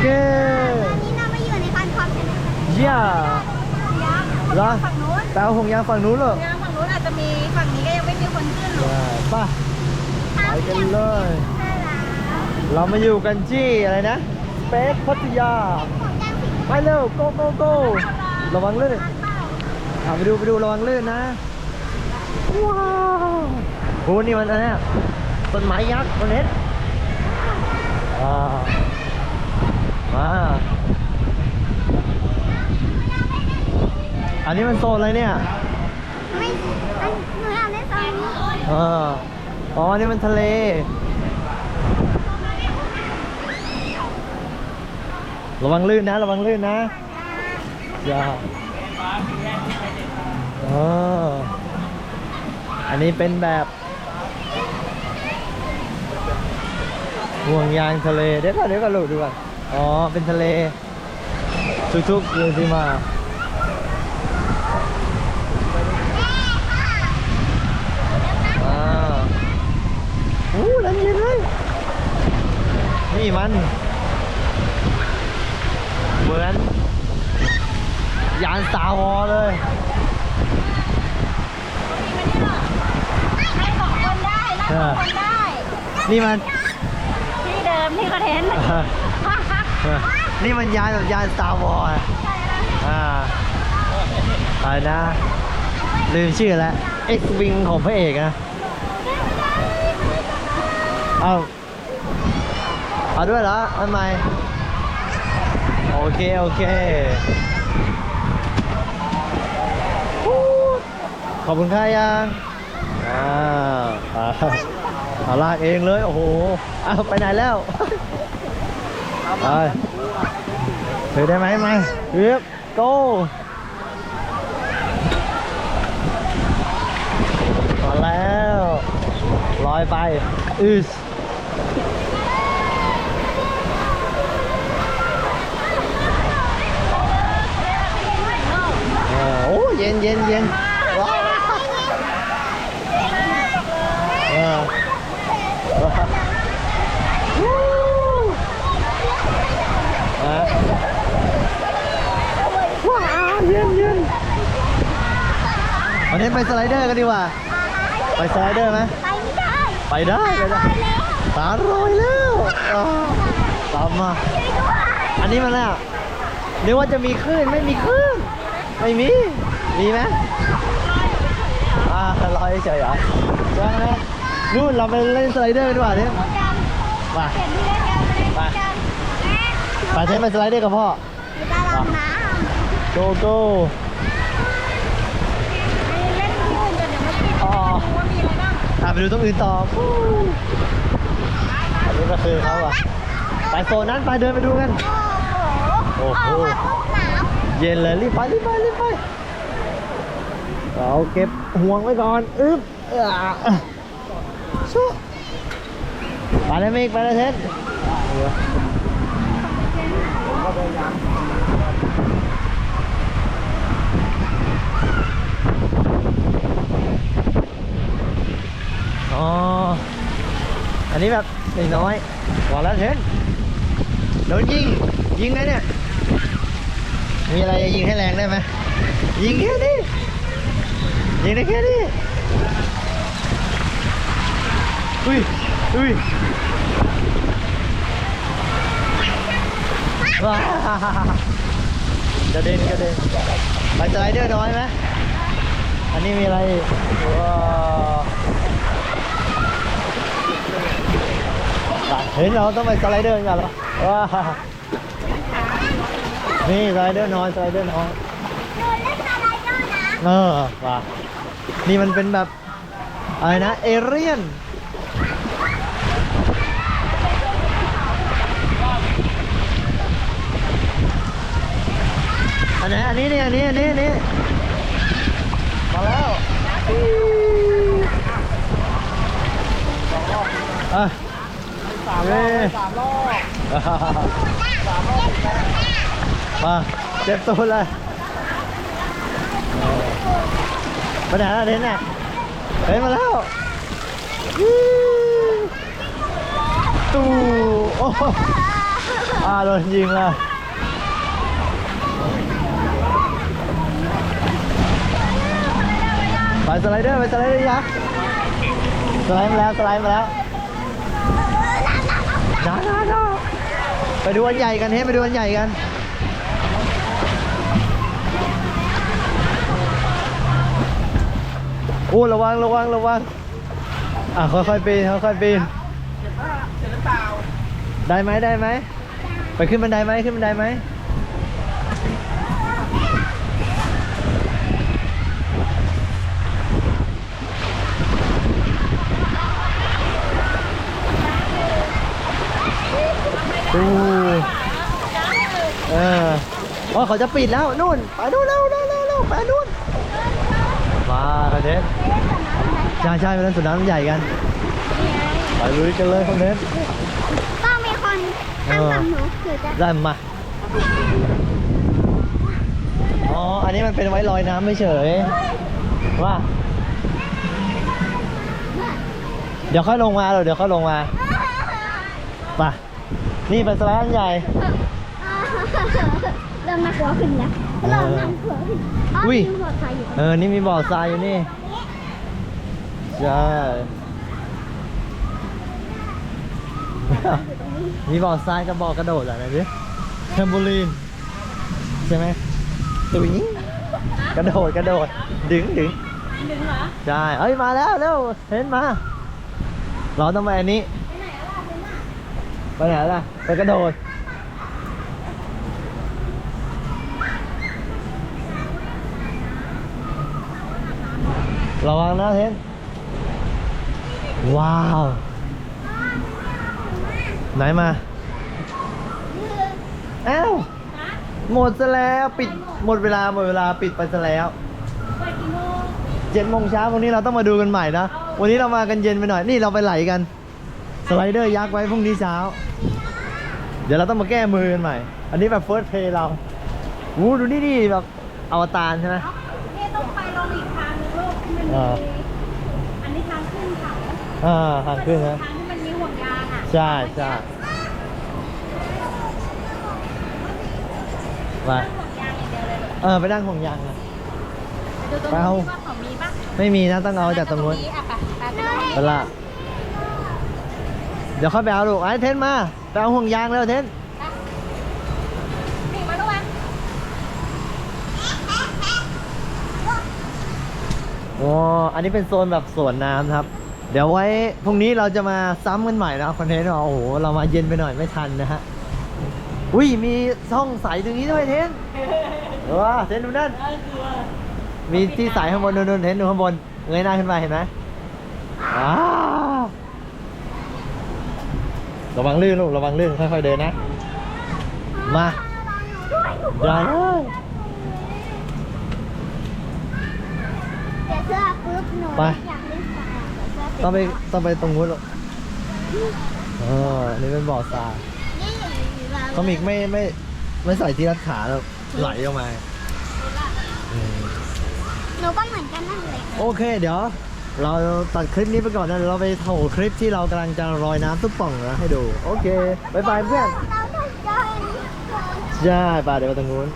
เคตอนนี้เรามาอยู่ในพันความชนะเยี่ยยักษ์เหรอฝั่งนู้นแปลว่าหงยางฝั่งนู้นเหรอยักษ์ฝั่งนู้นอาจจะมีฝั่งนี้ก็ยังไม่มีคนขึ้นหรอกไปไปกันเลยใช่แล้วเรามาอยู่กันที่อะไรนะสเปซพัทยาของยังสิบไปเร็ว go go go ระวังลื่นล้านเปล่าอะไปดูไปดูระวังลื่นนะว้าวโหนี่มันอะไรเนี่ยต้นไม้ยักษ์ต้นเล็ดว้าว มาอันนี้มันโซนอะไรเนี่ย ไม่อันหนูอยากเล่นตอนนี้อ่าอ๋อนี่มันทะเล ระวังลื่นนะ ระวังลื่นนะ อย่าอ๋ออันนี้เป็นแบบห่วงยางทะเล เดี๋ยวก่อนเดี๋ยวก่อนลูกดูก่อน อ๋อ เป็นทะเล ทุกๆเดือนที่มาอ่าโอ้น้ำเย็นเลย นี่มัน เหมือน ยานสตาร์วอลเลย ให้สองคนได้นั่งสองคนได้ นี่มัน ที่เดิมที่คอนเทนต์ นี่มันยานแบบยานสตาร์วอลอ่าอะไรนะ ลืมชื่อแล้ว X Wing ของพระเอกนะ เอาเอาด้วยเหรออันใหม่โอเค โอเค ขอบคุณค่ายังอ่าอ่าเอาลากเองเลย โอ้โห เอาไปไหนแล้ว ไปถือได้ไหมมาเรียบ go มาแล้วลอยไปอืสเออโอ้เย็นเย็นเย็นว้าวเออว้าววู้อะว้าวเย็นเย็น วันนี้ไปสไลเดอร์กันดีกว่า ไปสไลเดอร์ไหมไปไม่ได้ไปได้ไปได้ตาลอยแล้วอ่าตามมา อันนี้มันอะนึกว่าจะมีคลื่นไม่มีคลื่นไม่มี มีไหมอ่าลอยเฉยๆเหรอใช่ไหมนู่นเราไปเล่นสไลเดอร์กันดีกว่าเนี่ยไปเห็นที่เล่นกันเล่นกันไปเทนไปสไลเดอร์กับพ่อมีการลำน้โกโก้ำเล่นที่อื่นกันเดี๋ยวมาคิด อ๋อว่ามีอะไรบ้างอะไปดูตรงอื่นต่อฟู้อันนี้ก็คือเขาอะไปโซนนั้นไปเดินไปดูกัน โอ้โหโอ้โหออกมาปุ๊บหนาวเย็นเลยรีบไปรีบไปรีบไปเราเก็บห่วงไว้ก่อนอึ๊บอะชูไปเลยมิกไปเลยเทสอ๋อ อั นนี้แบบน้อยๆบอกแล้วเทสโดนยิง ยิงไงเนี่ย มีอะไรจะยิงให้แรงได้ไหมยิงแค่นี้ ยิงได้แค่นี้อุ้ยอุ้ยว้ากระเด็นกระเด็นไปสไลเดอร์น้อยไหมอันนี้มีอะไรว้าวอะ เห็นเราต้องไปสไลเดอร์กันเหรอว้าวนี่สไลเดอร์น้อยสไลเดอร์น้อยหนูเล่นสไลเดอร์นะเออว่ะนี่มันเป็นแบบอะไรนะเอเรียนอันไหนอันนี้เนี่ยอันนี้อันนี้อันนี้มาแล้วอะ สามรอบสามรอบมาเจ็บตัวเลยไปไหนแล้วเดนเนี่ยเฮ้ยมาแล้วตู้โอ้โหอาโดนยิงเลยไปสไลเดอร์ไปสไลเดอร์ยักษ์สไลด์มาแล้วสไลด์มาแล้ว น้าน้าน้าไปดูอันใหญ่กันเฮ้ไปดูอันใหญ่กัน โอ้ระวังระวังระวังอะค่อยๆปีนค่อยๆปีนได้ไหมได้ไหม ไปขึ้นบันไดไหมขึ้นบันไดไหม ดูเออว่าเขาจะปิดแล้วนู่นไปนู่นเร็วเร็วเร็วเร็วไปนู่นมากันเด็ใช่ใช่ไปเล่นสวนน้ำใหญ่กันไปลุยกันเลยคนเน้นต้องมีคนข้างกับหนูถือจะได้มาอ๋ออันนี้มันเป็นไว้ลอยน้ำไม่เฉยว่าเดี๋ยวค่อยลงมาเดี๋ยวค่อยลงมาไป นี่เป็นสไลด์อันใหญ่ เริ่มน่ากลัวขึ้นแล้วเริ่มน่ากลัวขึ้นอ๋ออุ้ยมีหัวใครอยู่เออ นี่มีบ่อทรายอยู่นี่ ใช่ มีบ่อทรายกับบ่อกระโดดอะไรดิเทมโบลีน ใช่ไหมตุ้ยกระโดดกระโดด ดึงดึง ดึงเหรอ ใช่ เอ้ย มาแล้วเร็วเห็นมา เราต้องไปอันนี้ ไปไหนล่ะ ไปกระโดด ระวังนะเทนว้าว ไหนมา อ้าว หมดซะแล้วปิดหมดเวลาหมดเวลาปิดไปซะแล้วไปกี่โมงเจ็ดโมงเช้าวันนี้เราต้องมาดูกันใหม่นะ วันนี้เรามากันเย็นไปหน่อย นี่เราไปไหลกัน สไลเดอร์ยักษ์ไว้พรุ่งนี้เช้า เดี๋ยวเราต้องมาแก้มือกันใหม่ อันนี้แบบเฟิร์สเพย์เราวูดูนี่ดิแบบอวตารใช่ไหมนี่ต้องไปลงอีกทางนึงลูกที่มันอ่ามีอันนี้ทางขึ้นเขาอ่าทางขึ้นนะทางที่มันมีห่วงยางอะใช่ใช่มาห่วงยางอย่างเดียวเลยเออไปนั่งห่วงยางนะไปดูตรงไปนู้นเอาว่าเขามีปะไม่มีนะต้องเอาจากตรงนู้นอะไปไปไปไปละ เดี๋ยวค่อยไปเอาลูกไอ้เทนมาไปเอาห่วงยางแล้วเทนนี่มาลูกมาอ๋ออันนี้เป็นโซนแบบสวนน้ำครับ เดี๋ยวไว้พรุ่งนี้เราจะมาซ้ำกันใหม่นะคอนเทนต์ว่าโอ้โหเรามาเย็นไปหน่อยไม่ทันนะฮะอุ้ยมีช่องใสตรงนี้ด้วยเทนว้าเทนดูนั่นมีที่ใสข้างบนนู่นๆเทนดูข้างบนเงยหน้าขึ้นมาเห็นไหมอ้าว ระวังลื่นลูกระวังลื่นค่อยๆเดินนะ มาอย่าเลยเดี๋ยวเสื้อปุ๊บหนูไปอยากเล่นทรายอะเดี๋ยวเสื้อต้องไปต้องไปตรงนู้นหรอกเอออันนี่เป็นบ่อทรายนี่เราเขามิกไม่ไม่ไม่ใส่ที่รัดขาแล้วไหลออกมาอืมหนูก็เหมือนกันนั่นเลยโอเคเดี๋ยว เราตัดคลิปนี้ไปก่อนนะเดี๋ยวเราไปโถคลิปที่เรากำลังจะลอยน้ำตุ๊บป่องนะให้ดู โอเคบายบายเพื่อน เราต้องจอยใช่ไปเดี๋ยวไปตรงนู้น